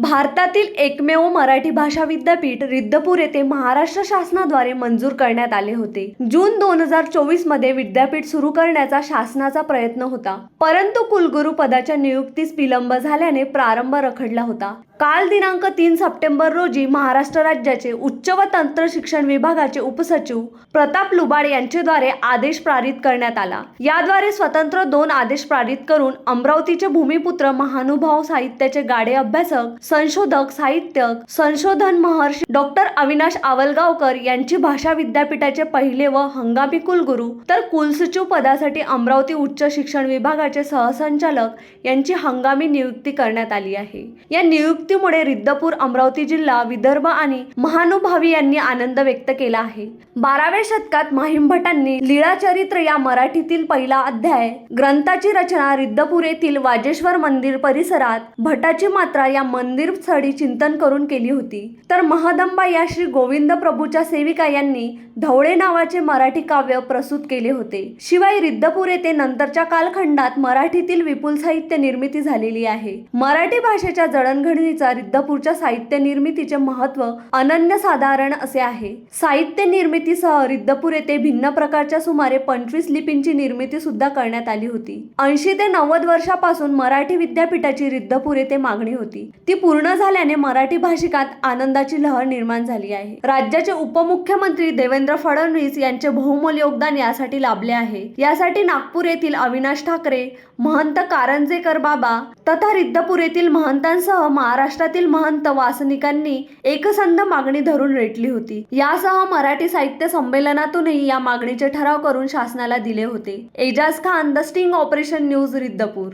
भारतातील एकमेव मराठी भाषा विद्यापीठ रिद्धपूर येथे महाराष्ट्र शासनाद्वारे मंजूर करण्यात आले होते. जून दोन हजार चोवीसमध्ये विद्यापीठ सुरू करण्याचा शासनाचा प्रयत्न होता. परंतु कुलगुरू पदाच्या नियुक्तीस विलंब झाल्याने प्रारंभ रखडला होता. काल दिनांक तीन सप्टेंबर रोजी महाराष्ट्र राज्याचे उच्च व तंत्र शिक्षण विभागाचे उपसचिव प्रताप लुबाड यांच्याद्वारे आदेश पारित करण्यात आला. याद्वारे स्वतंत्र दोन आदेश पारित करून अमरावतीचे भूमिपुत्र महानुभाव साहित्याचे गाडे अभ्यासक संशोधक साहित्यक संशोधन महर्षी डॉक्टर अविनाश आवलगावकर यांची भाषा विद्यापीठाचे पहिले व हंगामी कुलगुरू. तर कुलसचिव पदासाठी अमरावती उच्च शिक्षण विभागाचे सहसंचालक यांची हंगामी नियुक्ती करण्यात आली आहे. या मृत्यूमुळे रिद्धपूर अमरावती जिल्हा विदर्भ आणि महानुभावी यांनी आनंद व्यक्त केला आहे. बाराव्या शतकात माहीम भटांनी लीळाचरित्र या मराठीतील पहिला अध्याय ग्रंथाची रचना रिद्धपूर येथील वाजेश्वर मंदिर परिसरात भटाची मात्रा या मंदिर स्थळी चिंतन करून केली होती. तर महदंबा या श्री गोविंद प्रभूच्या सेविका यांनी धवळे नावाचे मराठी काव्य प्रस्तुत केले होते. शिवाय रिद्धपूर येथे नंतरच्या कालखंडात मराठीतील विपुल साहित्य निर्मिती झालेली आहे. मराठी भाषेच्या जडणघडणीचा रिद्धपूरच्या साहित्य निर्मितीचे महत्त्व अनन्यसाधारण असे आहे. साहित्य निर्मितीसह रिद्धपूर येथे भिन्न प्रकारच्या सुमारे पंचवीस लिपींची निर्मिती सुद्धा करण्यात आली होती. ऐंशी ते नव्वद वर्षापासून मराठी विद्यापीठाची रिद्धपूर येथे मागणी होती. ती पूर्ण झाल्याने मराठी भाषिकात आनंदाची लहर निर्माण झाली आहे. राज्याचे उपमुख्यमंत्री देवेंद्र फडणवीस यांचे बहुमोल योगदान यासाठी लाभले आहे. यासाठी नागपूर येथील अविनाश ठाकरे महंत कारंजेकर बाबा तथा रिद्धपूर येथील महंतांसह महाराष्ट्र महाराष्ट्रातील महंत वासनिकांनी एकसंध मागणी धरून रेटली होती. यासह मराठी साहित्य संमेलनातूनही या मागणीचे ठराव करून शासनाला दिले होते. Ejaz Khan the sting operation news Riddhpur.